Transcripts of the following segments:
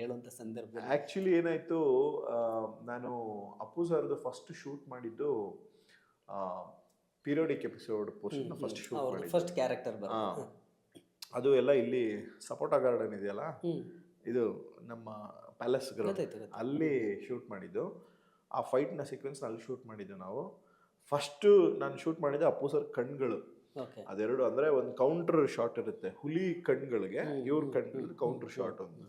ಹೇಳುವಂತ ಸಂದರ್ಭ ಆ್ಯಕ್ಚುಲಿ ಏನಾಯಿತು ನಾನು ಅಪ್ಪು ಸರ್ದು ಫಸ್ಟ್ ಶೂಟ್ ಮಾಡಿದ್ದು periodic episode portion first shoot first character ಅದು ಎಲ್ಲ ಇಲ್ಲಿ ಸಪೋಟಾ ಗಾರ್ಡನ್ ಇದೆಯಲ್ಲ? ಇದು ನಮ್ಮ ಪ್ಯಾಲೇಸ್ ಗ್ರೌಂಡ್. ಅಲ್ಲಿ ಶೂಟ್ ಮಾಡಿದ್ದು. ಆ ಫೈಟ್ನ ಸೀಕ್ವೆನ್ಸ್ ಅಲ್ಲಿ ಶೂಟ್ ಮಾಡಿದ್ದು ನಾವು. ಫಸ್ಟು ನಾನು ಶೂಟ್ ಮಾಡಿದ್ದು ಅಪ್ಪು ಸರ್ ಕಣ್ಗಳು. ಅದೆರಡು ಅಂದ್ರೆ ಒಂದು ಕೌಂಟರ್ ಶಾಟ್ ಇರುತ್ತೆ. ಹುಲಿ ಕಣ್ಗಳಿಗೆ ಇವ್ರ ಕಣ್ಗಳಿಗೆ ಕೌಂಟರ್ ಶಾಟ್ ಒಂದು.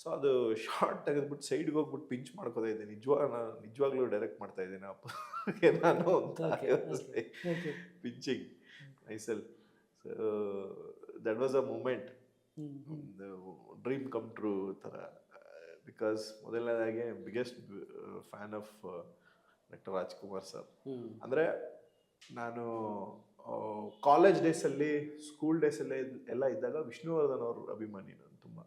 ಸೊ ಅದು ಶಾರ್ಟ್ ತೆಗೆದ್ಬಿಟ್ಟು ಸೈಡ್ಗೆ ಹೋಗ್ಬಿಟ್ಟು ಪಿಂಚ್ ಮಾಡ್ಕೋತಾ ಇದ್ದೆ. ನಿಜವಾಗ ನಾನು ನಿಜವಾಗ್ಲೂ ಡೈರೆಕ್ಟ್ ಮಾಡ್ತಾ ಇದ್ದೀನಿ ಅಪ್ಪ. ನಾನು ಅಂತ pinching myself so that was a moment ಒಂದು ಡ್ರೀಮ್ ಕಮ್ ಟ್ರೂ ಥರ. ಬಿಕಾಸ್ ಮೊದಲನೇದಾಗಿ biggest fan of doctor Rajkumar sir ಅಂದರೆ ನಾನು ಕಾಲೇಜ್ ಡೇಸಲ್ಲಿ ಸ್ಕೂಲ್ ಡೇಸಲ್ಲಿ ಎಲ್ಲ ಇದ್ದಾಗ ವಿಷ್ಣುವರ್ಧನ್ ಅವ್ರ ಅಭಿಮಾನಿ ನಾನು ತುಂಬ.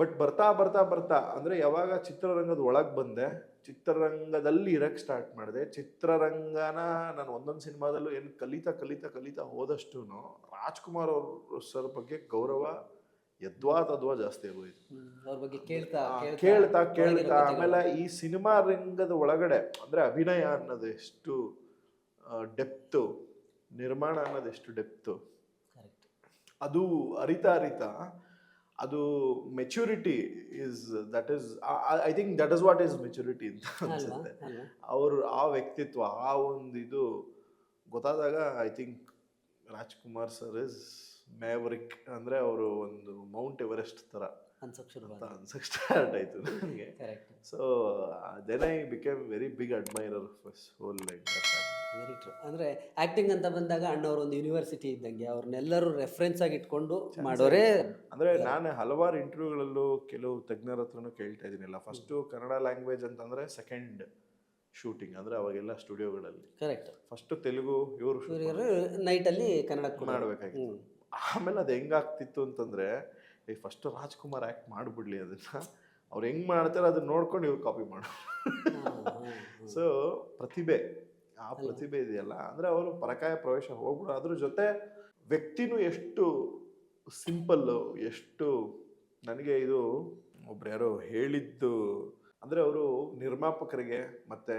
ಬಟ್ ಬರ್ತಾ ಬರ್ತಾ ಬರ್ತಾ ಅಂದರೆ ಯಾವಾಗ ಚಿತ್ರರಂಗದ ಒಳಗೆ ಬಂದೆ ಚಿತ್ರರಂಗದಲ್ಲಿ ಇರಕ್ಕೆ ಸ್ಟಾರ್ಟ್ ಮಾಡಿದೆ ಚಿತ್ರರಂಗನ ನಾನು ಒಂದೊಂದು ಸಿನಿಮಾದಲ್ಲೂ ಏನು ಕಲಿತಾ ಕಲಿತಾ ಕಲಿತಾ ಹೋದಷ್ಟು ರಾಜ್ಕುಮಾರ್ ಅವ್ರ ಸರ್ ಬಗ್ಗೆ ಗೌರವ ಯದ್ವಾ ತದ್ವಾ ಜಾಸ್ತಿ ಆಗೋಯ್ತು ಹ್ಮ್. ಅವ್ರ ಬಗ್ಗೆ ಕೇಳ್ತಾ ಕೇಳ್ತಾ. ಆಮೇಲೆ ಈ ಸಿನಿಮಾ ರಂಗದ ಒಳಗಡೆ ಅಂದ್ರೆ ಅಭಿನಯ ಅನ್ನೋದು ಎಷ್ಟು ಡೆಪ್ತು ನಿರ್ಮಾಣ ಅನ್ನೋದು ಎಷ್ಟು ಡೆಪ್ತು. ಅದು ಅರಿತಾ ಅರಿತಾ ಅದು maturity is that is I think that is what is maturity ಅಂತ ಅನ್ಸುತ್ತೆ. ಅವರು ಆ ವ್ಯಕ್ತಿತ್ವ ಆ ಒಂದು ಇದು ಗೊತ್ತಾದಾಗ I think Rajkumar sir is maverick ಅಂದರೆ ಅವರು ಒಂದು ಮೌಂಟ್ ಎವರೆಸ್ಟ್ ಥರ ಅಂತ ಸ್ಟಾರ್ಟ್ ಆಯಿತು ನನಗೆ. So then I became very big admirer first whole like very true ಅಂದರೆ ಆ್ಯಕ್ಟಿಂಗ್ ಅಂತ ಬಂದಾಗ ಅಣ್ಣವ್ರ ಒಂದು ಯೂನಿವರ್ಸಿಟಿ ಇದ್ದಂಗೆ ಅವ್ರನ್ನೆಲ್ಲರೂ ರೆಫರೆನ್ಸ್ ಆಗಿ ಇಟ್ಕೊಂಡು ಮಾಡೋರೇ ಅಂದರೆ ನಾನು ಹಲವಾರು ಇಂಟರ್ವ್ಯೂಗಳಲ್ಲೂ ಕೆಲವು ತಜ್ಞರ ಹತ್ರನೂ ಕೇಳ್ತಾ ಇದ್ದೀನಿಲ್ಲ ಫಸ್ಟು ಕನ್ನಡ ಲ್ಯಾಂಗ್ವೇಜ್ ಅಂತಂದರೆ ಸೆಕೆಂಡ್ ಶೂಟಿಂಗ್ ಅಂದರೆ ಅವಾಗೆಲ್ಲ ಸ್ಟುಡಿಯೋಗಳಲ್ಲಿ ಕರೆಕ್ಟ್ ಫಸ್ಟು ತೆಲುಗು ಇವರು ಇವರು ನೈಟಲ್ಲಿ ಕನ್ನಡ ಮಾಡಬೇಕಾಗಿತ್ತು. ಆಮೇಲೆ ಅದು ಹೆಂಗಾಗ್ತಿತ್ತು ಅಂತಂದರೆ ಈ ಫಸ್ಟು ರಾಜ್ಕುಮಾರ್ ಆ್ಯಕ್ಟ್ ಮಾಡಿಬಿಡ್ಲಿ ಅದನ್ನ. ಅವ್ರು ಹೆಂಗೆ ಮಾಡ್ತಾರೆ ಅದನ್ನ ನೋಡ್ಕೊಂಡು ಇವ್ರು ಕಾಪಿ ಮಾಡೋ ಸೊ ಪ್ರತಿಭೆ. ಆ ಪ್ರತಿಭೆ ಇದೆಯಲ್ಲ? ಅಂದ್ರೆ ಅವರು ಪರಕಾಯ ಪ್ರವೇಶ ಹೋಗ್ಬಿಡು ಅದ್ರ ಜೊತೆ ವ್ಯಕ್ತಿನೂ ಎಷ್ಟು ಸಿಂಪಲ್ಲು ಎಷ್ಟು ನನಗೆ ಇದು ಒಬ್ರು ಯಾರೋ ಹೇಳಿದ್ದು ಅಂದ್ರೆ ಅವರು ನಿರ್ಮಾಪಕರಿಗೆ ಮತ್ತೆ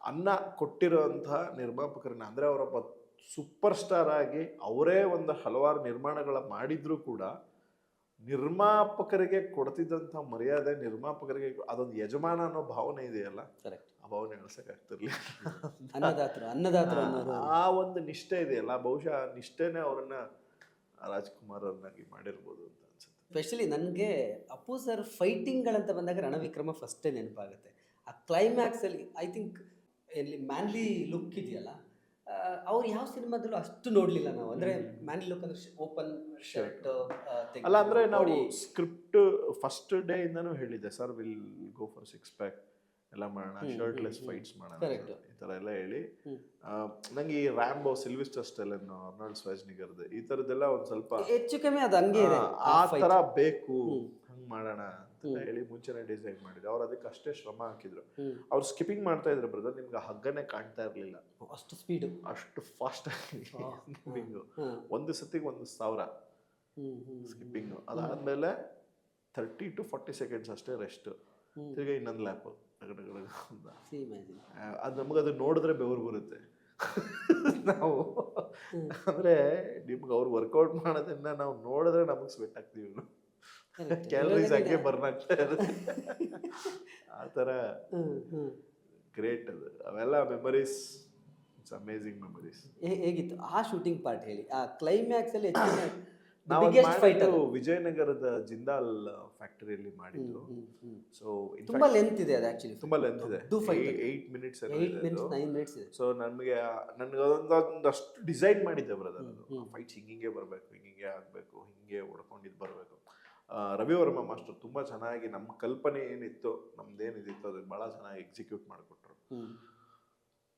ಅನ್ನ ಕೊಟ್ಟಿರೋಂಥ ನಿರ್ಮಾಪಕರನ್ನ ಅಂದ್ರೆ ಅವರೊಬ್ಬ ಸೂಪರ್ ಸ್ಟಾರ್ ಆಗಿ ಅವರೇ ಒಂದು ಹಲವಾರು ನಿರ್ಮಾಣಗಳ ಮಾಡಿದ್ರು ಕೂಡ ನಿರ್ಮಾಪಕರಿಗೆ ಕೊಡ್ತಿದ್ದಂಥ ಮರ್ಯಾದೆ ನಿರ್ಮಾಪಕರಿಗೆ ಅದೊಂದು ಯಜಮಾನ ಅನ್ನೋ ಭಾವನೆ ಇದೆಯಲ್ಲ? ಕರೆಕ್ಟ್ ಆ ಭಾವನೆ ಅಳ್ಸಕ್ಕಾಗ್ತಿರ್ಲಿಲ್ಲ ಅನ್ನದಾತರು ಅನ್ನದಾತರು ಅನ್ನೋದು ಆ ಒಂದು ನಿಷ್ಠೆ ಇದೆಯಲ್ಲ ಬಹುಶಃ ನಿಷ್ಠೆನೇ ಅವರನ್ನ ರಾಜ್ಕುಮಾರ್ ಅವ್ರನ್ನಾಗಿ ಮಾಡಿರ್ಬೋದು ಅಂತ ಅನ್ಸುತ್ತೆ. ಸ್ಪೆಷಲಿ ನನಗೆ ಅಪ್ಪು ಸರ್ ಫೈಟಿಂಗ್ಗಳಂತ ಬಂದಾಗ ರಣವಿಕ್ರಮ ಫಸ್ಟೇ ನೆನಪಾಗುತ್ತೆ. ಆ ಕ್ಲೈಮ್ಯಾಕ್ಸಲ್ಲಿ ಐ ಥಿಂಕ್ ಎಲ್ಲಿ ಮ್ಯಾನ್ಲಿ ಲುಕ್ ಇದೆಯಲ್ಲ ಅವ್ರು ಯಾವ ಸಿನಿಮಾದಲ್ಲೂ ಅಷ್ಟು ನೋಡಲಿಲ್ಲ ನಾವು. ಅಂದರೆ ಮ್ಯಾನ್ ಲುಕ್ ಅಂದ್ರೆ ಓಪನ್ ಶರ್ಟ್ ಅಲ್ಲ ಅಂದ್ರೆ ನಾವು ಸ್ಕ್ರಿಪ್ಟ್ ಫಸ್ಟ್ ಡೇ ಇಂದನೂ ಹೇಳಿದ್ದೆ sir will go for six pack ಎಲ್ಲ ಮಾಡೋಣ ಶರ್ಟ್ಲೆಸ್ ಫೈಟ್ಸ್ ಮಾಡೋಣ. ಈ ಥರ ಎಲ್ಲ ಹೇಳಿ. ನಂಗೆ ಈ ರ್ಯಾಂಬೋ ಸಿಲ್ವಿಸ್ಟರ್ ಸ್ಟೆಲನ್ ಅರ್ನಾಲ್ಡ್ ಸ್ವಾಜ್ನಿಗರ್ದು ಈ ಥರದ್ದೆಲ್ಲ ಒಂದು ಸ್ವಲ್ಪ ಹೆಚ್ಚು ಕಮ್ಮಿ ಅದು ಹಂಗೆ ಆ ಥರ ಬೇಕು ಹಂಗೆ ಮಾಡೋಣ. ಅಂತ ಹೇಳಿ ಮುಂಚೆನೆ ಡಿಸೈನ್ ಮಾಡಿದ್ರು. ಅವ್ರು ಅದಕ್ಕೆ ಅಷ್ಟೇ ಶ್ರಮ ಹಾಕಿದ್ರು. ಅವ್ರು ಸ್ಕಿಪ್ಪಿಂಗ್ ಮಾಡ್ತಾ ಇದ್ರು ಬ್ರದರ್ ನಿಮ್ಗೆ ಹಗ್ಗನೇ ಕಾಣ್ತಾ ಇರಲಿಲ್ಲ. ಅಷ್ಟು ಸ್ಪೀಡ್ ಅಷ್ಟು ಫಾಸ್ಟ್ ಆಗಿ ಒಂದು ಸತಿಗೆ ಒಂದು ಸಾವಿರ ಸ್ಕಿಪ್ಪಿಂಗ್ ಅದಾದ್ಮೇಲೆ ತರ್ಟಿ ಟು ಫಾರ್ಟಿ ಸೆಕೆಂಡ್ಸ್ ಅಷ್ಟೇ ರೆಸ್ಟ್ ತಿರ್ಗಿ ಇನ್ನೊಂದು ಲ್ಯಾಪ್ ಅದು ನಮ್ಗೆ ಅದು ನೋಡಿದ್ರೆ ಬೆವರು ಬರುತ್ತೆ. ನಾವು ಅಂದ್ರೆ ನಿಮ್ಗೆ ಅವ್ರು ವರ್ಕೌಟ್ ಮಾಡೋದನ್ನ ನಾವು ನೋಡಿದ್ರೆ ನಮಗೆ ಸ್ವೆಟ್ ಆಗ್ತೀವಿ. ಕ್ಯಾಲರೀಸ್ ಹಂಗೆ ಬರ್ನ್ ಆಗ್ತಾ ಇರುತ್ತೆ. ಆ ಥರ ಗ್ರೇಟ್ ಅದು. ಅವೆಲ್ಲ ಮೆಮರೀಸ್. ಇಟ್ಸ್ ಅಮೇಝಿಂಗ್ ಮೆಮರೀಸ್ ಹೇಗಿತ್ತು? ಆ ಶೂಟಿಂಗ್ ಪಾರ್ಟ್ ಹೇಳಿ. ಆ ಕ್ಲೈಮ್ಯಾಕ್ಸ್ ಅಲ್ಲಿ ನಾವು ವಿಜಯನಗರದ ಜಿಂದಾಲ್ ಫ್ಯಾಕ್ಟರಿಯಲ್ಲಿ ಮಾಡಿದ್ದು. ಸೊ ತುಂಬಾ ಲೆಂತ್ ಇದೆ ಅದು ಆಕ್ಚುಲಿ ತುಂಬಾ ಲೆಂತ್ ಇದೆ. Eight minutes minutes nine minutes ಇದೆ. ಸೊ ನಮಗೆ ನನಗೆ ಅದೊಂದು ಒಂದಷ್ಟು ಡಿಸೈನ್ ಮಾಡಿದ್ದೆ ಬ್ರದರ್ ಫೈಟ್ ಫೈಟ್ಸ್ ಹಿಂಗೆ ಬರಬೇಕು ಹಿಂಗೆ ಆಗಬೇಕು ಹಿಂಗೆ ಹೊಡ್ಕೊಂಡಿದ್ದು ಬರಬೇಕು. ರವಿ ವರ್ಮ ಮಾಸ್ಟರ್ ತುಂಬ ಚೆನ್ನಾಗಿ ನಮ್ಮ ಕಲ್ಪನೆ ಏನಿತ್ತು ನಮ್ದೇನಿದಿತ್ತು ಅದನ್ನ ಭಾಳ ಚೆನ್ನಾಗಿ ಎಕ್ಸಿಕ್ಯೂಟ್ ಮಾಡಿಕೊಟ್ರು.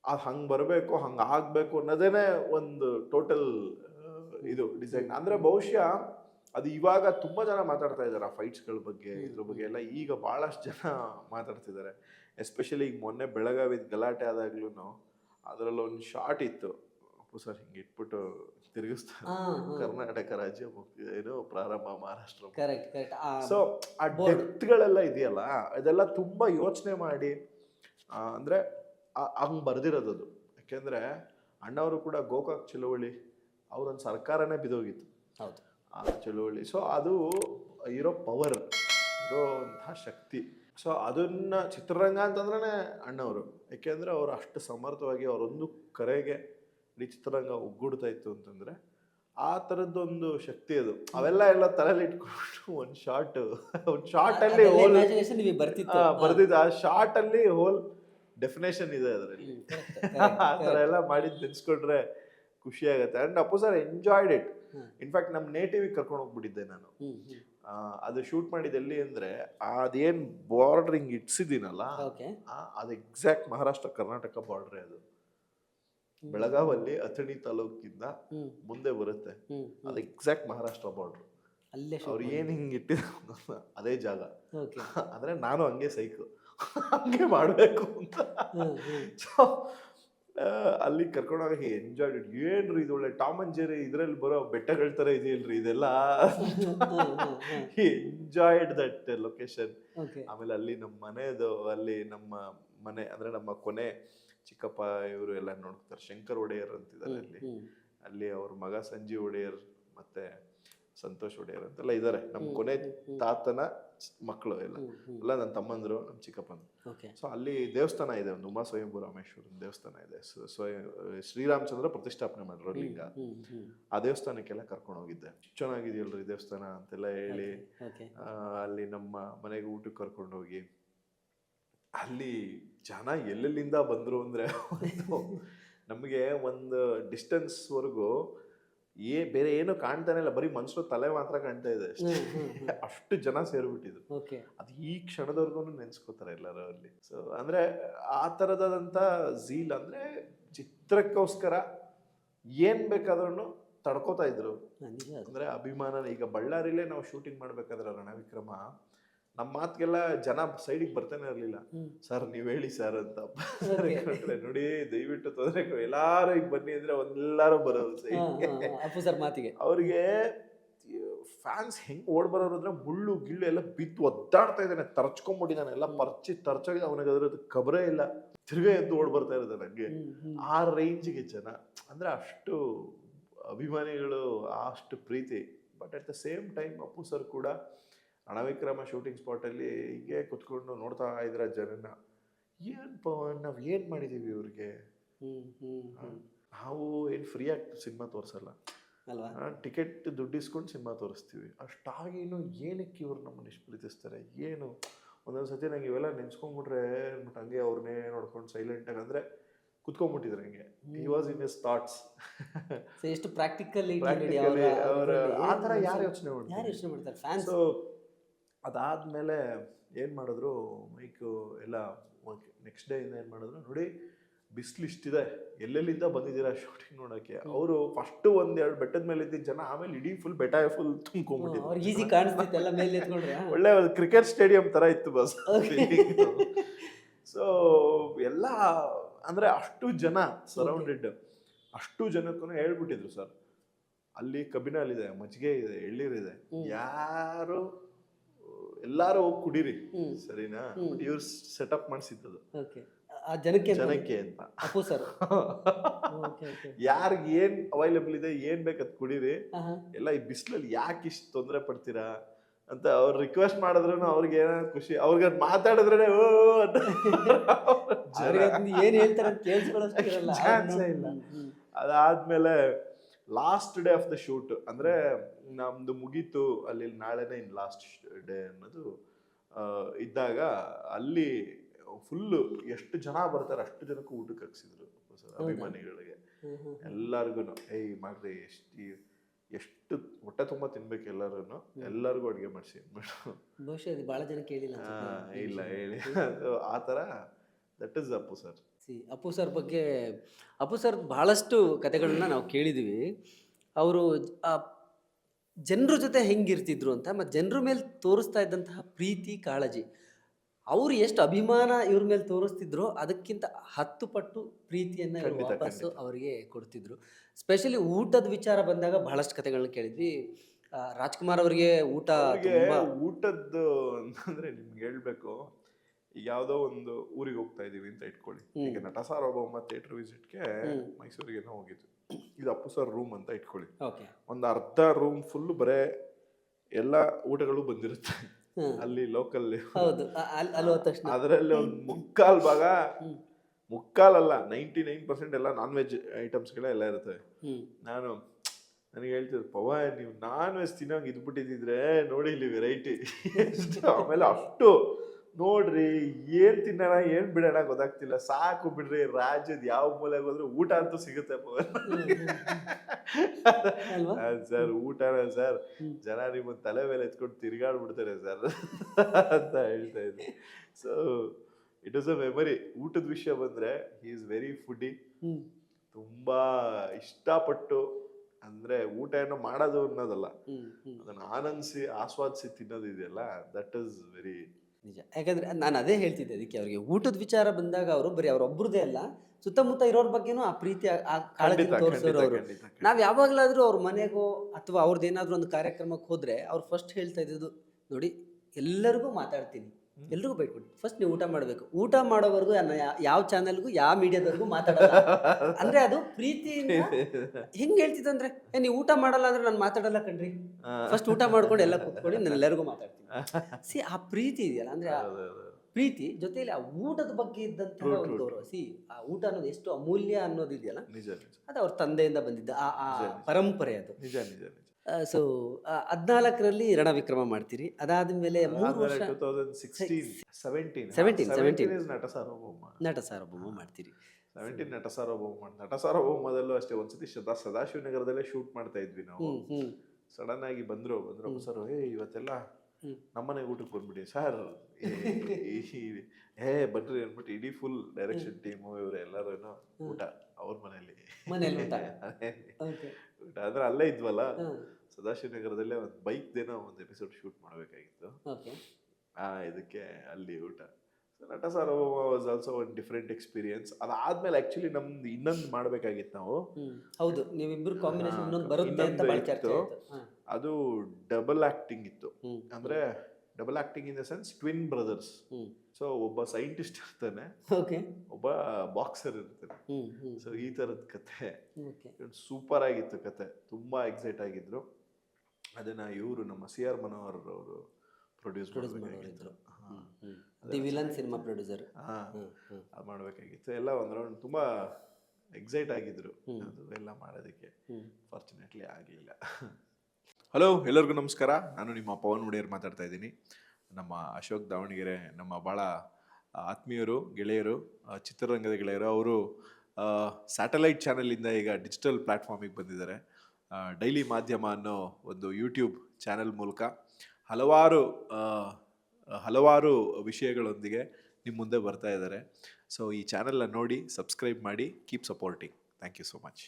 ಅದು ಹಂಗೆ ಬರಬೇಕು ಹಂಗೆ ಆಗಬೇಕು ಅನ್ನೋದೇನೆ ಒಂದು ಟೋಟಲ್ ಇದು ಡಿಸೈನ್ ಅಂದರೆ ಬಹುಶಃ ಅದು ಇವಾಗ ತುಂಬ ಜನ ಮಾತಾಡ್ತಾ ಇದ್ದಾರೆ ಆ ಫೈಟ್ಸ್ಗಳ ಬಗ್ಗೆ ಇದ್ರ ಬಗ್ಗೆ ಎಲ್ಲ. ಈಗ ಭಾಳಷ್ಟು ಜನ ಮಾತಾಡ್ತಿದ್ದಾರೆ. ಎಸ್ಪೆಷಲಿ ಈಗ ಮೊನ್ನೆ ಬೆಳಗಾವಿದ ಗಲಾಟೆ ಆದಾಗ್ಲೂ ಅದರಲ್ಲಿ ಒಂದು ಶಾರ್ಟ್ ಇತ್ತು. ಅಪ್ಪು ಸರ್ ಹಿಂಗೆ ಇಟ್ಬಿಟ್ಟು ತಿರುಗಿಸ್ತಾರೆ. ಕರ್ನಾಟಕ ರಾಜ್ಯ ಮುಕ್ತಿ ಏನು ಪ್ರಾರಂಭ ಮಹಾರಾಷ್ಟ್ರ ಕರೆಕ್ಟ್ ಕರೆಕ್ಟ್ ಸೊ ಆ ಡೆತ್ಗಳೆಲ್ಲ ಇದೆಯಲ್ಲ ಅದೆಲ್ಲ ತುಂಬಾ ಯೋಚನೆ ಮಾಡಿ ಅಂದ್ರೆ ಬರೆದಿರೋದದು ಹಂಗ್ ಬರ್ದಿರೋದು ಅದು ಯಾಕೆಂದ್ರೆ ಅಣ್ಣವರು ಕೂಡ ಗೋಕಾಕ್ ಚಳುವಳಿ ಅವ್ರೊಂದು ಸರ್ಕಾರನೇ ಬಿದೋಗಿತ್ತು. ಹೌದು. ಆ ಚಳುವಳಿ. ಸೊ ಅದು ಇರೋ ಪವರ್ ಇರೋಂತಹ ಶಕ್ತಿ. ಸೊ ಅದನ್ನ ಚಿತ್ರರಂಗ ಅಂತಂದ್ರೆ ಅಣ್ಣವರು. ಯಾಕೆಂದ್ರೆ ಅವ್ರು ಅಷ್ಟು ಸಮರ್ಥವಾಗಿ ಅವರೊಂದು ಕರೆಗೆ ಚಿತ್ರರಂಗ ಒಗ್ಗೂಡ್ತಾ ಇತ್ತು ಅಂತಂದ್ರೆ ಆ ಥರದ್ದೊಂದು ಶಕ್ತಿ ಅದು. ಅವೆಲ್ಲ ಎಲ್ಲ ತಲೆಯಲ್ಲಿ ಇಟ್ಕೊಂಡು ಒಂದು ಶಾರ್ಟ್ ಒಂದು ಶಾರ್ಟಲ್ಲಿ ಹೋಲ್ ಬರ್ತಿತ್ತು. ಬರ್ತಿತ್ತು. ಆ ಶಾರ್ಟಲ್ಲಿ ಹೋಲ್ ಡೆಫಿನೇಷನ್ ಇದೆ ಅದರಲ್ಲಿ. ಆ ಥರ. ಎಲ್ಲ ಮಾಡಿದ್ದು ನೆನೆಸ್ಕೊಂಡ್ರೆ ಖುಷಿ ಆಗುತ್ತೆ. And Appu sir enjoyed it. In fact ನಮ್ಮ ನೇಟಿವಿಗೆ ಕರ್ಕೊಂಡು ಹೋಗ್ಬಿಟ್ಟಿದ್ದೆ ನಾನು. ಅದು ಶೂಟ್ ಮಾಡಿದ ಎಲ್ಲಿ ಅಂದ್ರೆ ಅದೇನ್ ಬಾರ್ಡ್ರಿಂಗ್ ಇಟ್ಸಿದ್ದೀನಲ್ಲ ಅದು ಎಕ್ಸಾಕ್ಟ್ ಮಹಾರಾಷ್ಟ್ರ ಕರ್ನಾಟಕ ಬಾರ್ಡ್ರೇ ಅದು. ಬೆಳಗಾವಲ್ಲಿ ಅಥಣಿ ತಾಲೂಕಿಂದ ಮುಂದೆ ಬರುತ್ತೆ. ಅದು ಎಕ್ಸಾಕ್ಟ್ ಮಹಾರಾಷ್ಟ್ರ ಬಾರ್ಡ್ರ್ ಅಲ್ಲೇ ಅವ್ರು ಏನ್ ಹಿಂಗ್ ಇಟ್ಟಿದ್ರು ಅದೇ ಜಾಗ. ಅಂದ್ರೆ ನಾನು ಹಂಗೆ ಸೈಕು ಹಂಗೆ ಮಾಡಬೇಕು ಅಂತ. ಸೊ ಅಲ್ಲಿ ಕರ್ಕೊಂಡೋಗ ಎಂಜಾಯ್ಡ್ ಇಟ್ ಏನ್ರಿ ಇದು ಒಳ್ಳೆ ಟಾಮ್ ಅಂಡ್ ಜೆರಿ ಇದ್ರಲ್ಲಿ ಬರೋ ಬೆಟ್ಟಗಳ ತರ ಇದೆಯಲ್ರಿ ಇದೆಲ್ಲ? ಎಂಜಾಯ್ಡ್ ದಟ್ ಲೊಕೇಶನ್ ಆಮೇಲೆ ಅಲ್ಲಿ ನಮ್ಮ ಮನೆದು ಅಲ್ಲಿ ನಮ್ಮ ಮನೆ ಅಂದ್ರೆ ನಮ್ಮ ಕೊನೆ ಚಿಕ್ಕಪ್ಪ ಇವರು ಎಲ್ಲ ನೋಡ್ತಾರೆ ಶಂಕರ್ ಒಡೆಯರ್ ಅಂತಿದ್ದಾರೆ ಅಲ್ಲಿ. ಅಲ್ಲಿ ಅವ್ರ ಮಗ ಸಂಜೀವ್ ಒಡೆಯರ್ ಮತ್ತೆ ಸಂತೋಷ್ ಒಡೆಯರ್ ಅಂತೆಲ್ಲ ಇದ್ದಾರೆ. ನಮ್ಮ ಕೊನೆ ತಾತನ ಮಕ್ಕಳು ಎಲ್ಲ. ಎಲ್ಲ ನನ್ನ ತಮ್ಮಂದ್ರು ನಮ್ಮ ಚಿಕ್ಕಪ್ಪನ ಓಕೆ. ಸೊ ಅಲ್ಲಿ ದೇವಸ್ಥಾನ ಇದೆ. ಒಂದು ಉಮಾ ಸ್ವಯಂಭೂ ರಾಮೇಶ್ವರ ದೇವಸ್ಥಾನ ಇದೆ. ಸೊ- ಸ್ವಯಂ ಶ್ರೀರಾಮಚಂದ್ರ ಪ್ರತಿಷ್ಠಾಪನೆ ಮಾಡಿರೋ ಲಿಂಗ ಆ ದೇವಸ್ಥಾನಕ್ಕೆಲ್ಲ ಕರ್ಕೊಂಡು ಹೋಗಿದ್ದೆ. ಚೆನ್ನಾಗಿದೆಯಲ್ರಿ ದೇವಸ್ಥಾನ ಅಂತೆಲ್ಲ ಹೇಳಿ. ಅಲ್ಲಿ ನಮ್ಮ ಮನೆಗೆ ಊಟಕ್ಕೆ ಕರ್ಕೊಂಡು ಹೋಗಿ. ಅಲ್ಲಿ ಜನ ಎಲ್ಲೆಲ್ಲಿಂದ ಬಂದರು ಅಂದರೆ ಒಂದು ನಮಗೆ ಒಂದು ಡಿಸ್ಟೆನ್ಸ್ವರೆಗೂ ಏ ಬೇರೆ ಏನು ಕಾಣ್ತಾನೆ ಇಲ್ಲ. ಬರೀ ಮನುಷ್ಯರು ತಲೆ ಮಾತ್ರ ಕಾಣ್ತಾ ಇದೆ ಅಷ್ಟೇ. ಅಷ್ಟು ಜನ ಸೇರಿಬಿಟ್ಟಿದ್ರು. ಓಕೆ. ಅದು ಈ ಕ್ಷಣದವರೆಗೂ ನೆನೆಸ್ಕೋತಾರೆ ಎಲ್ಲರೂ ಅಲ್ಲಿ. ಸೊ ಅಂದರೆ ಆ ಥರದಾದಂಥ ಝೀಲ್ ಅಂದರೆ ಚಿತ್ರಕ್ಕೋಸ್ಕರ ಏನ್ ಬೇಕಾದ್ರೂ ತಡ್ಕೋತಾ ಇದ್ರು. ಅಂದರೆ ಅಂದ್ರೆ ಅಭಿಮಾನ ಈಗ ಬಳ್ಳಾರಿಲೇ ನಾವು ಶೂಟಿಂಗ್ ಮಾಡಬೇಕಾದ್ರೆ ರಣವಿಕ್ರಮ ನಮ್ಮ ಮಾತಿಗೆಲ್ಲ ಜನ ಸೈಡಿಗೆ ಬರ್ತಾನೆ ಇರಲಿಲ್ಲ. ಸರ್ ನೀವ್ ಹೇಳಿ ಸರ್ ಅಂತ. ನೋಡಿ ದಯವಿಟ್ಟು ತೊಂದರೆ ಎಲ್ಲಾರು ಈಗ ಬನ್ನಿ ಅಂದ್ರೆ ಒಂದೆಲ್ಲಾರು ಹಾ. ಅಪ್ಪು ಸರ್ ಮಾತಿಗೆ. ಅವ್ರಿಗೆ ಫ್ಯಾನ್ಸ್ ಹೆಂಗ್ ಓಡ್ ಬರೋರು ಅಂದ್ರೆ ಮುಳ್ಳು ಗಿಳ್ಳು ಎಲ್ಲ ಬಿದ್ದು ಒದ್ದಾಡ್ತಾ ಇದ್ದಾನೆ. ತರ್ಚ್ಕೊಂಡ್ಬಿಟ್ಟಿದ್ದಾನೆ ಎಲ್ಲ ಮರ್ಚಿ ತರ್ಚಾಗಿದೆ. ಅವನಿಗೆ ಅದ್ರದ್ದು ಕಬರೇ ಇಲ್ಲ. ತಿರ್ಗಾ ಎದ್ದು ಓಡ್ ಬರ್ತಾ ಇರೋದು ನಂಗೆ. ಆ ರೇಂಜ್ಗೆ ಜನ. ಅಂದ್ರೆ ಅಷ್ಟು ಅಭಿಮಾನಿಗಳು ಅಷ್ಟು ಪ್ರೀತಿ. But at the same time Appu sir ಕೂಡ ರಣವಿಕ್ರಮ ಶೂಟಿಂಗ್ ಸ್ಪಾಟಲ್ಲಿ ಹೀಗೆ ಕುತ್ಕೊಂಡು ನೋಡ್ತಾ ಇದ್ರ ಜನನ ಏನ್ ನಾವು ನಾವ್ ಏನ್ ಮಾಡಿದೀವಿ ಇವ್ರಿಗೆ. ನಾವು ಏನು ಫ್ರೀ ಆಗಿ ಸಿನಿಮಾ ತೋರಿಸಲ್ಲ. ಅಲ್ವಾ? ಟಿಕೆಟ್ ದುಡ್ಡಿಸ್ಕೊಂಡು ಸಿನಿಮಾ ತೋರಿಸ್ತೀವಿ. ಅಷ್ಟಾಗಿನೂ ಏನಕ್ಕೆ ಇವ್ರು ನಮ್ಮನ್ನ ಇಷ್ಟು ಪ್ರೀತಿಸ್ತಾರೆ? ಏನು? ಒಂದೊಂದು ಸತಿ ನಂಗೆ ಇವೆಲ್ಲ ನೆನ್ಸ್ಕೊಂಡ್ಬಿಟ್ರೆ ಅಂದ್ಬಿಟ್ಟು ಹಂಗೆ ಅವ್ರನ್ನೇ ನೋಡ್ಕೊಂಡು ಸೈಲೆಂಟಾಗಿ ಅಂದರೆ ಕುತ್ಕೊಂಡ್ಬಿಟ್ಟಿದ್ರು ಹಂಗೆ. ಈ ವಾಸ್ ಇನ್ ಎಸ್ ಥಾಟ್ಸ್ ಎಷ್ಟು ಪ್ರಾಕ್ಟಿಕಲಿ ಅವ್ರ ಆ ಥರ ಯಾರು ಯೋಚನೆ ಯಾರು ಮಾಡ್ತಾರೆ ಯೋಚನೆ ಮಾಡ್ತಾರೆ? ಫ್ಯಾನ್ಸ್ ಅದಾದ್ಮೇಲೆ ಏನು ಮಾಡಿದ್ರು ಮೈಕು ಎಲ್ಲ ನೆಕ್ಸ್ಟ್ ಡೇ ಇಂದ ಏನು ಮಾಡಿದ್ರು ನೋಡಿ ಬಿಸಿಲು ಇಷ್ಟಿದೆ ಎಲ್ಲೆಲ್ಲಿಂದ ಬಂದಿದ್ದೀರಾ ಶೂಟಿಂಗ್ ನೋಡೋಕ್ಕೆ ಅವರು ಫಸ್ಟ್ ಒಂದೆರಡು ಎರಡು ಬೆಟ್ಟದ ಮೇಲೆ ಇದ್ದಿದ್ದ ಜನ ಆಮೇಲೆ ಇಡೀ ಫುಲ್ ಬೆಟ್ಟ ಫುಲ್ ತುಂಬ್ಕೊಂಡ್ಬಿಟ್ಟಿದ್ರು. ಒಳ್ಳೆ ಕ್ರಿಕೆಟ್ ಸ್ಟೇಡಿಯಂ ತರ ಇತ್ತು ಬಸ್. ಸೊ ಎಲ್ಲ ಅಂದ್ರೆ ಅಷ್ಟು ಜನ ಸರೌಂಡೆಡ್ ಅಷ್ಟು ಜನಕ್ಕೂ ಹೇಳ್ಬಿಟ್ಟಿದ್ರು ಸರ್. ಅಲ್ಲಿ ಕಬಿನಲ್ಲಿದೆ ಮಜ್ಜಿಗೆ ಇದೆ ಎಳ್ಳೀರಿದೆ ಇದೆ ಯಾರು ಎಲ್ಲಾರು ಹೋಗಿ ಕುಡೀರಿ ಸರಿನಾ. ಇವ್ರು ಸೆಟಪ್ ಮಾಡಿಸಿದ್ದು ಓಕೆ. ಆ ಜನಕ್ಕೆ ಜನಕ್ಕೆ ಅಂತ. ಅಪ್ಪು ಸರ್ ಯಾರಿಗೆ ಏನ್ ಅವೈಲೇಬಲ್ ಇದೆ ಏನ್ ಬೇಕದ್ ಕುಡೀರಿ. ಎಲ್ಲ ಈ ಬಿಸಿಲಲ್ಲಿ ಯಾಕೆ ಇಷ್ಟು ತೊಂದರೆ ಪಡ್ತೀರಾ ಅಂತ ಅವ್ರು ರಿಕ್ವೆಸ್ಟ್ ಮಾಡಿದ್ರು ಅವ್ರಿಗೆ ಏನೋ ಖುಷಿ ಅವ್ರಿಗೆ ಅದ್ ಮಾತಾಡಿದ್ರೆ ಓ ಅಂತ ಏನ್ ಹೇಳ್ತಾರೆ ಅಂತ. ಅದಾದ್ಮೇಲೆ last day of the shoot ಅಂದ್ರೆ ನಮ್ದು ಮುಗೀತು ಅಲ್ಲಿ ನಾಳೆನೇ ಇನ್ ಲಾಸ್ಟ್ ಡೇ ಅನ್ನೋದು ಇದ್ದಾಗ ಅಲ್ಲಿ ಫುಲ್ಲು ಎಷ್ಟು ಜನ ಬರ್ತಾರೆ ಅಷ್ಟು ಜನಕ್ಕೂ ಊಟಕ್ಕೆ ಹಾಕ್ಸಿದ್ರು ಅಭಿಮಾನಿಗಳಿಗೆ. ಎಲ್ಲರಿಗೂ ಏಯ್ ಮಾಡ್ರಿ ಎಷ್ಟು ಎಷ್ಟು ಹೊಟ್ಟೆ ತುಂಬ ತಿನ್ಬೇಕು ಎಲ್ಲರೂ ಎಲ್ಲರಿಗೂ ಅಡುಗೆ ಮಾಡಿಸಿ. ಬಹುಶಃ ಬಹಳ ಜನ ಕೇಳಿಲ್ಲ ಇಲ್ಲ ಹೇಳಿ. ಆ ಥರ that is Appu sir see Appu sir ಬಗ್ಗೆ ಅಪ್ಪು ಸರ್ ಬಹಳಷ್ಟು ಕತೆಗಳನ್ನ ನಾವು ಕೇಳಿದ್ದೀವಿ ಅವರು ಜನರ ಜೊತೆ ಹೆಂಗಿರ್ತಿದ್ರು ಅಂತ ಮತ್ತು ಜನರ ಮೇಲೆ ತೋರಿಸ್ತಾ ಇದ್ದಂತಹ ಪ್ರೀತಿ ಕಾಳಜಿ ಅವರು ಎಷ್ಟು ಅಭಿಮಾನ ಇವ್ರ ಮೇಲೆ ತೋರಿಸ್ತಿದ್ರೋ ಅದಕ್ಕಿಂತ ಹತ್ತು ಪಟ್ಟು ಪ್ರೀತಿಯನ್ನ ಇವ್ರು ವಾಪಸ್ಸು. ಅವರಿಗೆ ಕೊಡ್ತಿದ್ರು. ಸ್ಪೆಷಲಿ ಊಟದ ವಿಚಾರ ಬಂದಾಗ ಬಹಳಷ್ಟು ಕಥೆಗಳನ್ನ ಕೇಳಿದ್ವಿ. ರಾಜ್ಕುಮಾರ್ ಅವರಿಗೆ ಊಟ ಊಟದ್ದು ಅಂತಂದ್ರೆ ನಿಮ್ಗೆ ಹೇಳ್ಬೇಕು ಈಗ ಯಾವ್ದೋ ಒಂದು ಊರಿಗೆ ಹೋಗ್ತಾ ಇದೀವಿ ಅಂತ ಇಟ್ಕೊಳ್ಳಿ. ಈಗ ನಟ ಸಾರ್ವಭೌಮ ಥಿಯೇಟರ್ ವಿಸಿಟ್ಗೆ ಮೈಸೂರಿಗೆ ಹೋಗಿದ್ವಿ. ಇದು ಅಪ್ಪು ಸರ್ ರೂಮ್ ಅಂತ ಇಟ್ಕೊಳ್ಳಿ. ಓಕೆ ಒಂದು ಅರ್ಧ ರೂಮ್ ಫುಲ್ ಬರೇ ಎಲ್ಲ ಊಟಗಳು ಬಂದಿರುತ್ತೆ. ಅಲ್ಲಿ ಲೋಕಲ್ ಹೌದು. ಅಲ್- ಅಲ್ಲಿ ಹೋದ ತಕ್ಷಣ. ಅದರಲ್ಲಿ ಒಂದು ಮುಕ್ಕಾಲ್ ಭಾಗ. ಮುಕ್ಕಾಲಲ್ಲ ನೈಂಟಿ ನೈನ್ ಪರ್ಸೆಂಟ್ ಎಲ್ಲ ನಾನ್ ವೆಜ್ ಐಟಮ್ಸ್ಗಳೇ ಎಲ್ಲ ಇರ್ತವೆ ಹ್ಮ್. ನಾನು ನನಗೆ ಹೇಳ್ತಿದ್ರು ಪವ ನೀವು ನಾನ್ ವೆಜ್ ತಿನ್ನೋಂಗೆ ಇದ್ಬಿಟ್ಟಿದ್ರೆ ನೋಡಿ ಇಲ್ಲಿ ವೆರೈಟಿ ಆಮೇಲೆ ಅಷ್ಟು ನೋಡ್ರಿ ಏನ್ ತಿನ್ನೋಣ ಏನ್ ಬಿಡೋಣ ಗೊತ್ತಾಗ್ತಿಲ್ಲ. ಸಾಕು ಬಿಡ್ರಿ ರಾಜ್ಯದ ಯಾವ ಮೂಲೆಗೆ ಹೋದ್ರೆ ಊಟ ಅಂತೂ ಸಿಗುತ್ತೆ? ಸರ್ ಊಟನ ಸರ್. ಜನ ನಿಮ್ಮ ತಲೆ ಮೇಲೆ ಎತ್ಕೊಂಡು ತಿರ್ಗಾಡ್ಬಿಡ್ತಾರೆ ಸರ್ ಅಂತ ಹೇಳ್ತಾ ಇದ್ದೆ. So it is a memory ಊಟದ ವಿಷಯ ಬಂದ್ರೆ ಹಿ ಇಸ್ ವೆರಿ ಫುಡಿ ತುಂಬಾ ಇಷ್ಟಪಟ್ಟು ಅಂದ್ರೆ ಊಟ ಏನೋ ಮಾಡೋದು ಅನ್ನೋದಲ್ಲ. ಅದನ್ನ ಆನಂದಿಸಿ ಆಸ್ವಾದಿಸಿ ತಿನ್ನೋದಿದೆಯಲ್ಲ ದಟ್ ಇಸ್ ವೆರಿ ನಿಜ. ಯಾಕಂದ್ರೆ ನಾನು ಅದೇ ಹೇಳ್ತಿದ್ದೆ ಅದಕ್ಕೆ ಅವ್ರಿಗೆ. ಊಟದ ವಿಚಾರ ಬಂದಾಗ ಅವರು ಬರೀ ಅವ್ರೊಬ್ರದೇ ಅಲ್ಲ ಸುತ್ತಮುತ್ತ ಇರೋರ್ ಬಗ್ಗೆನೂ ಆ ಪ್ರೀತಿ ಆ- ಕಾಳಜಿ ತೋರಿಸೋರು ಅವರು. ನಾವ್ ಯಾವಾಗ್ಲಾದ್ರೂ ಅವ್ರ ಮನೆಗೋ ಅಥವಾ ಅವ್ರದ್ದು ಏನಾದ್ರು ಒಂದು ಕಾರ್ಯಕ್ರಮಕ್ಕೆ ಹೋದ್ರೆ ಅವ್ರು ಫಸ್ಟ್ ಹೇಳ್ತಾ ಇದ್ದು ನೋಡಿ ಎಲ್ಲರಿಗೂ ಮಾತಾಡ್ತೀನಿ. ಎಲ್ರಿಗೂ ಬೈಟ್ಬಿಟ್ಟು ಫಸ್ಟ್ ನೀವು ಊಟ ಮಾಡಬೇಕು. ಊಟ ಮಾಡೋವರೆಗೂ ಯಾವ ಚಾನೆಲ್ಗೂ ಯಾವ ಮೀಡಿಯಾದವರೆಗೂ ಮಾತಾಡಲ್ಲ. ಅಂದ್ರೆ ಅದು ಪ್ರೀತಿ ಹೆಂಗ್ ಹೇಳ್ತಿದ್ದಂದ್ರೆ ಏ ನೀವು ಊಟ ಮಾಡಲ್ಲ ಅಂದ್ರೆ ನಾನು ಮಾತಾಡಲ್ಲ ಕಣ್ರಿ. ಫಸ್ಟ್ ಊಟ ಮಾಡ್ಕೊಂಡು ಎಲ್ಲ ಕೂತ್ಕೊಂಡು ನಾನು ಎಲ್ಲರಿಗೂ ಮಾತಾಡ್ತೀನಿ. ಸಿ ಆ ಪ್ರೀತಿ ಇದೆಯಲ್ಲ ಅಂದ್ರೆ ಪ್ರೀತಿ ಜೊತೆಯಲ್ಲಿ ಆ ಊಟದ ಬಗ್ಗೆ ಇದ್ದಂತಹ ಒಂದು ಗೌರವ. ಸಿ ಆ ಊಟ ಅನ್ನೋದು ಎಷ್ಟು ಅಮೂಲ್ಯ ಅನ್ನೋದು ಇದೆಯಲ್ಲ ಅದು ಅವ್ರ ತಂದೆಯಿಂದ ಬಂದಿದ್ದ ಆ. ಪರಂಪರೆ ಅದು. ನಿಜ ನಿಜ. ಸೊ ಹದಿನಾಲ್ಕರಲ್ಲಿ ರಣವಿಕ್ರಮ ಮಾಡ್ತೀರಿ. ಅದಾದ್ಮೇಲೆ ಮೂರು ವರ್ಷ ಟೂ ತೌಸಂಡ್ ಸಿಕ್ಸ್ಟೀನ್ ಸೆವೆಂಟೀನ್ 17, 17. ನಟ ಸಾರ್ವಭೌಮ. ನಟ ಸಾರ್ವಭೌಮ ಮಾಡ್ತೀರಿ. ಸೆವೆಂಟೀನ್ ನಟ ಸಾರ್ವಭೌಮ ನಟ ಸಾರ್ವಭೌಮದಲ್ಲೂ ಅಷ್ಟೇ ಒಂದ್ಸತಿ ಸದಾ ಸದಾಶಿವನಗರದಲ್ಲೇ ಶೂಟ್ ಮಾಡ್ತಾ ಇದ್ವಿ ನಾವು. ಸಡನ್ ಆಗಿ ಬಂದ್ರು ಬಂದ್ರು. ಸರ್ ಏ ಇವತ್ತೆಲ್ಲ ನಮ್ಮನೆ ನಮ್ಮನೆಗೆ ಊಟಕ್ಕೆ ಬಂದ್ಬಿಡಿ ಸರ್. ಏ ಬನ್ರಿ ಅಂದ್ಬಿಟ್ಟು ಇಡೀ ಫುಲ್ ಡೈರೆಕ್ಷನ್ ಟೀಮು ಇವ್ರು ಎಲ್ಲರೂ ಊಟ ಅವ್ರ ಮನೇಲಿ ಮನೇಲಿ ಅಂದ್ರೆ ಅಲ್ಲೇ ಇದ್ವಲ್ಲ? ಸದಾಶಿವನಗರದಲ್ಲೇ ಒಂದು ಬೈಕ್ ದಿನ ಒಂದು ಎಪಿಸೋಡ್ ಶೂಟ್ ಮಾಡಬೇಕಾಗಿತ್ತು. ಆ ಇದಕ್ಕೆ ಅಲ್ಲಿ ಊಟ. Nata Sarvabhouma was also one different experience ಅದಾದ್ಮೇಲೆ ಆಕ್ಚುಲಿ ನಮ್ದು ಇನ್ನೊಂದು ಮಾಡ್ಬೇಕಾಗಿತ್ತು ನಾವು. ಹೌದು ನೀವಿಬ್ರು ಕಾಂಬಿನೇಷನ್ ಇನ್ನೊಂದು ಬರುತ್ತೆ ಅಂತ. ಅದು ಡಬಲ್ ಆಕ್ಟಿಂಗ್ ಇತ್ತು. ಅಂದ್ರೆ double acting in the sense twin brothers so ಒಬ್ಬ ಸೈಂಟಿಸ್ಟ್ ಇರ್ತಾನೆ ಒಬ್ಬ ಬಾಕ್ಸರ್ ಇರ್ತಾನೆ. ಸೊ ಈ ತರದ ಕತೆ. ಸೂಪರ್ ಆಗಿತ್ತು ಕತೆ. ತುಂಬಾ ಎಕ್ಸೈಟ್ ಆಗಿದ್ರು. ಅದನ್ನ ಇವರು ನಮ್ಮ ಸಿ ಆರ್ ಮನೋಹರ್ ಅವರು ಪ್ರೊಡ್ಯೂಸ್ ಮಾಡಬೇಕಾಗಿತ್ತು. ದಿ ವಿಲನ್ ಸಿನಿಮಾ ಪ್ರೊಡ್ಯೂಸರ್ ಮಾಡಬೇಕಾಗಿತ್ತು. ಎಲ್ಲ ಒಂದು ರೌಂಡ್ ತುಂಬಾ ಎಕ್ಸೈಟ್ ಆಗಿದ್ರು. ಎಲ್ಲ ಮಾಡೋದಕ್ಕೆ. ಫಾರ್ಚುನೇಟ್ಲಿ ಆಗಲಿಲ್ಲ. ಹಲೋ ಎಲ್ಲರಿಗೂ ನಮಸ್ಕಾರ. ನಾನು ನಿಮ್ಮ ಪವನ್ ಒಡೆಯರ್ ಮಾತಾಡ್ತಾ ಇದ್ದೀನಿ. ನಮ್ಮ ಅಶೋಕ್ ದಾವಣಗೆರೆ, ನಮ್ಮ ಭಾಳ ಆತ್ಮೀಯರು, ಗೆಳೆಯರು ಚಿತ್ರರಂಗದ ಗೆಳೆಯರು, ಅವರು ಸ್ಯಾಟಲೈಟ್ ಚಾನಲಿಂದ ಈಗ ಡಿಜಿಟಲ್ ಪ್ಲ್ಯಾಟ್ಫಾರ್ಮಿಗೆ ಬಂದಿದ್ದಾರೆ. ಡೈಲಿ ಮಾಧ್ಯಮ ಅನ್ನೋ ಒಂದು ಯೂಟ್ಯೂಬ್ ಚಾನೆಲ್ ಮೂಲಕ ಹಲವಾರು ಹಲವಾರು ವಿಷಯಗಳೊಂದಿಗೆ ನಿಮ್ಮ ಮುಂದೆ ಬರ್ತಾ ಇದ್ದಾರೆ. ಸೊ ಈ ಚಾನೆಲ್ನ ನೋಡಿ ಸಬ್ಸ್ಕ್ರೈಬ್ ಮಾಡಿ keep supporting thank you so much